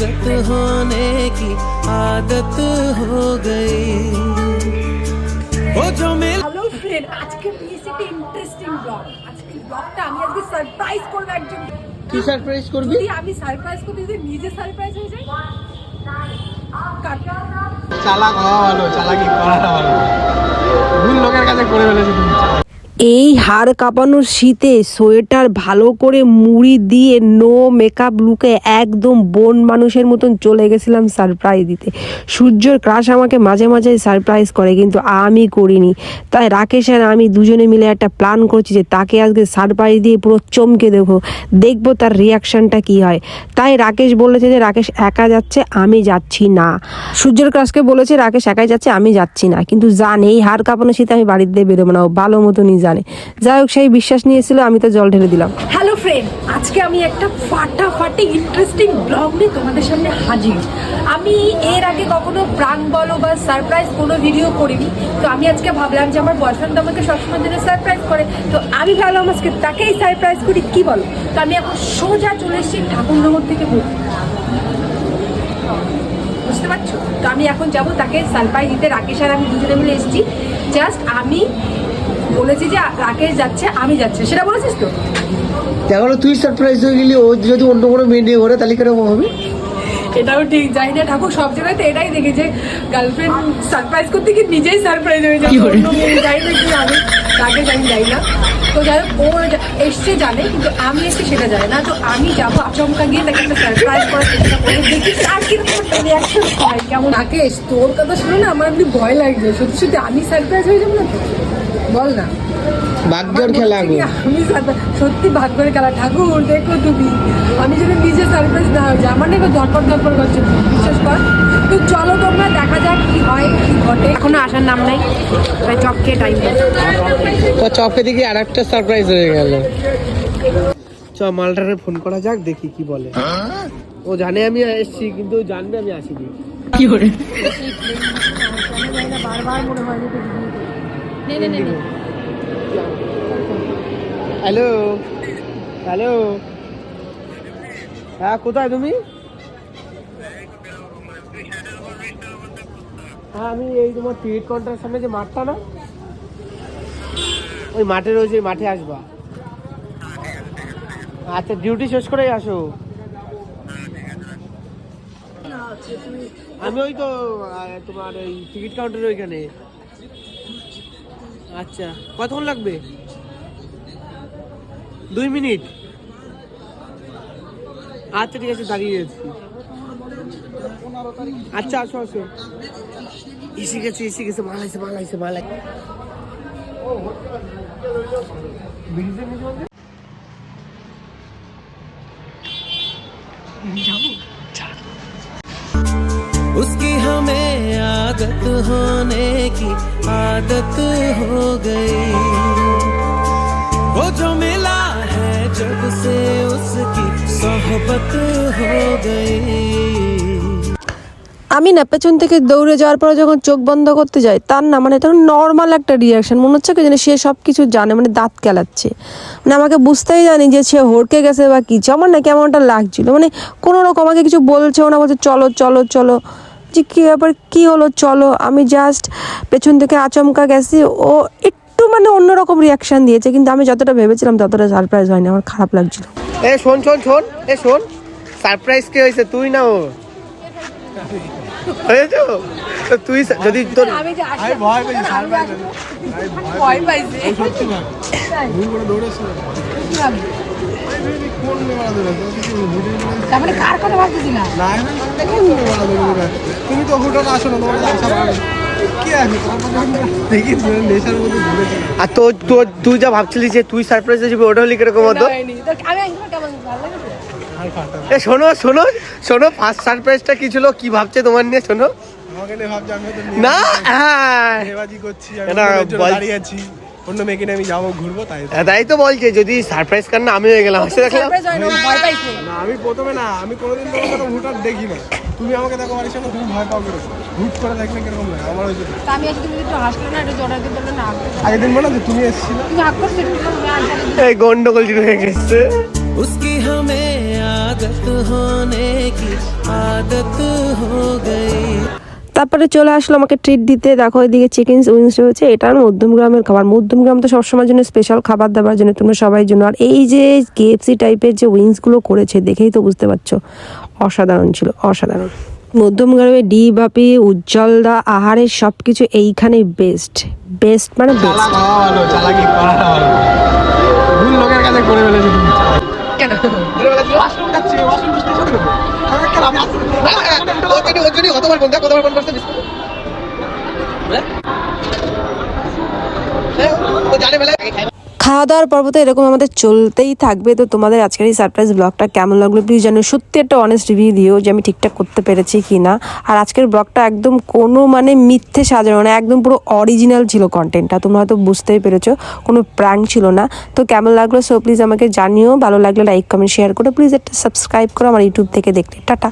आदत होने की आदत हो गई वो जो मिल হ্যালো ফ্রেন্ড আজকে পেয়েছি একটা ইন্টারেস্টিং ব্লগ আজকে ব্লগটা আমি আজকে সারপ্রাইজ করবো একজন কি সারপ্রাইজ করবি যদি আমি সারপ্রাইজ করতে যদি নিজে সারপ্রাইজ হয়ে যাই কাকা চালাক হওয়া ভালো চালাকি করাটা ভালো ভুল লোকের কাছে করে ফেলেছি তুমি এই হাড় কাঁপানোর শীতে সোয়েটার ভালো করে মুড়ি দিয়ে নো মেকআপ লুকে একদম বন মানুষের মতন চলে গেছিলাম সারপ্রাইজ দিতে। সূর্যর ক্রাশ আমাকে মাঝে মাঝে সারপ্রাইজ করে, কিন্তু আমি করিনি। তাই রাকেশ আর আমি দুজনে মিলে একটা প্ল্যান করছি যে তাকে আজকে সারপ্রাইজ দিয়ে পুরো চমকে দেখো দেখব তার রিয়াকশনটা কি হয়। তাই রাকেশ বলেছে যে, রাকেশ একা যাচ্ছে, আমি যাচ্ছি না। সূর্যের ক্রাশকে বলেছে, রাকেশ একাই যাচ্ছে, আমি যাচ্ছি না। কিন্তু জান, এই হাড় কাঁপানো শীতে আমি বাড়িতে বেরোবো না ভালো মতনই জানে। যাই হোক, সেই বিশ্বাস নিয়েছিল, আমি তো জল ঢেলে দিলাম। হ্যালো ফ্রেন্ড আজকে আমি একটা ফাটাফাটি ইন্টারেস্টিং ব্লগ নিয়ে তোমাদের সামনে হাজির। আমি এর আগে কখনো প্রাণ বলো বা সারপ্রাইজ কোনো ভিডিও করিনি। তো আমি আজকে ভাবলাম যে আমার বয়ফ্রেন্ড আমাকে সবসময় জন্য সারপ্রাইজ করে। তো আমি ভাবলাম আজকে তাকেই সারপ্রাইজ করি, কি বলো? তো আমি এখন সোজা চলে এসেছি ঠাকুরনগর থেকে বুঝতে পারছ? তো আমি এখন যাব তাকে সারপ্রাইজ দিতে। রাকেশ আর আমি দুজনে মিলে এসেছি। জাস্ট আমি বলেছি যে রাকেশ যাচ্ছে আমি যাচ্ছি। সেটা বলেছিস তো? দেখো তুই সারপ্রাইজ হয়ে গেলি ও যদি অন্য কোনো মেয়ে নিয়ে ঘরে তাহলে কীরকম হবে? এটাও ঠিক জানি না ঠাকুর সব জায়গায় তো এটাই দেখি যে গার্লফ্রেন্ড সারপ্রাইজ করতে কি নিজেই সারপ্রাইজ হয়ে যায়। অন্য মেয়ে যাই না কি আমি তাকে জানি যাই না তো যাই হোক ও এসছে জানে কিন্তু আমি এসে সেটা জানি না। তো আমি যাব আচমকা গিয়ে তাকে একটা সারপ্রাইজ করার চেষ্টা করব। দেখি আর কীরকম রিয়াকশন হয় কেমন রাকেশ তোর কথা শুনে না আমার এমনি ভয় লাগছে। সত্যি সত্যি আমি সারপ্রাইজ হয়ে যাব না? বল না। ভাগ্যর খেলা গো। আমি সত্যি ভাগ্যের খেলা। ঠাকুর দেখো তুমি। আমি যদি নিজে সারপ্রাইজ না হয়ে যায় আমার না এবার দরপর করছে। বিশ্বাস কর। তো চলো তোমরা দেখা যাক কি হয় কি ঘটে। এখনও আসার নাম নাই। তাই চপকে টাইম তো চপে দিকে আর একটা সারপ্রাইজ হয়ে গেল। চ মালটারে ফোন করা যাক দেখি কি বলে। ও জানে আমি এসেছি কিন্তু জানবে আমি আসিনি। কি বারবার মনে হয় হ্যালো হ্যালো। হ্যাঁ কোথায় তুমি? হ্যাঁ আমি এই তোমার টিকিট কাউন্টারের সামনে যে মাঠটা না, ওই মাঠে রয়েছে মাঠে আসবা। আচ্ছা ডিউটি শেষ করেই আসো। আমি ওই তো তোমার ওই টিকিট কাউন্টারের ওইখানে। আচ্ছা কতক্ষণ লাগবে? দুই মিনিট? আচ্ছা ঠিক আছে, দাঁড়িয়ে আছি। আচ্ছা আসো আসো। এসে গেছে এসে গেছে, মাল আছে মাল আছে মাল আছে उसकी हमें आदत होने की आदत हो गई। वो जो मिला है जब से उसकी सोहबत हो गई। আমি না পেছন থেকে দৌড়ে যাওয়ার পরে যখন চোখ বন্ধ করতে যাই, তার না মানে তখন নর্মাল একটা রিয়াকশন মনে হচ্ছে কি যেন সে সব কিছু জানে মানে দাঁত কেলাচ্ছে। মানে আমাকে বুঝতেই জানি যে সে হড়কে গেছে বা কিছু আমার না কেমনটা লাগছিল। মানে কোনো রকম আমাকে কিছু বলছেও না, বলছে, চলো চলো চলো। যে কী ব্যাপার, কী হলো, চলো। আমি জাস্ট পেছন থেকে আচমকা গেছি। ও একটু মানে অন্যরকম রিয়াকশান দিয়েছে, কিন্তু আমি যতটা ভেবেছিলাম ততটা সারপ্রাইজ হয়নি। আমার খারাপ লাগছিল। এ, শোন শোন শোন, এ, শোন। সারপ্রাইজ কে হয়েছে? তুই না ও। হয়েছো? তুই যদি তোর আমি ভয় পাইছি ভয় পাইছি কার কথা ভাবতেছি না? তুমি তো হুটন আসো আর তো তো- তুই যা ভাবছিলি যে তুই সারপ্রাইজ যাবি ওটা হলি কীরকম হতো তো আমি কেমন ভালো ফাটা এ শোনো শোনো শোনো ফার্স্ট সারপ্রাইজটা কি ছিল? কি ভাবছে তোমার নিয়ে? শোনো। না হ্যাঁ। অন্য মেয়েকে আমি যাব ঘুরবো তাই হ্যাঁ, তাই তো বলছে যদি সারপ্রাইজ কার না আমি হয়ে গেলাম আমি প্রথমে না আমি কোনোদিন দেখি না তুমি আমাকে দেখো তুমি ভয় পাও করে কীরকম লাগে? আমার আমি আজকে একটু না একটু না দিন বলো যে তুমি এসেছিলে। এই গন্ডগোল শুরু হয়ে গেছে। উসকি হামে आदत होने की आदत हो गई তারপরে চলে আসলো আমাকে ট্রিট দিতে দেখো এদিকে চিকেন উইংস রয়েছে এটা মধ্যম গ্রামের খাবার মধ্যম গ্রাম তো সবসময়ের জন্য স্পেশাল খাবার দাবার জন্য তোমরা সবাই জন্য আর এই যে কেএফসি টাইপের যে উইংসগুলো করেছে দেখেই তো বুঝতে পারছো অসাধারণ ছিল অসাধারণ মধ্যম গ্রামে ডি বাপি উজ্জ্বল দা আহারের সব কিছু এইখানে বেস্ট বেস্ট মানে বেস্ট চালাক আমি কেন কতবার ফোন ও জানে বেলা খাওয়া দাওয়ার পর্ব তো এরকম আমাদের চলতেই থাকবে। তো তোমাদের আজকের এই সারপ্রাইজ ব্লগটা কেমন লাগল? প্লিজ জানো সত্যি একটা অনেস্ট রিভিউ দিও যে আমি ঠিকঠাক করতে পেরেছি কি না আর আজকের ব্লগটা একদম কোনো মানে মিথ্যে সাজানো না, একদম পুরো অরিজিনাল ছিল কন্টেন্টটা তোমরা হয়তো বুঝতেই পেরেছ, কোনো প্র্যাঙ্ক ছিল না। তো কেমন লাগল? সো প্লিজ আমাকে জানিও। ভালো লাগলে লাইক কমেন্ট শেয়ার করো প্লিজ একটা সাবস্ক্রাইব করো আমার ইউটিউব থেকে দেখতে টাটা।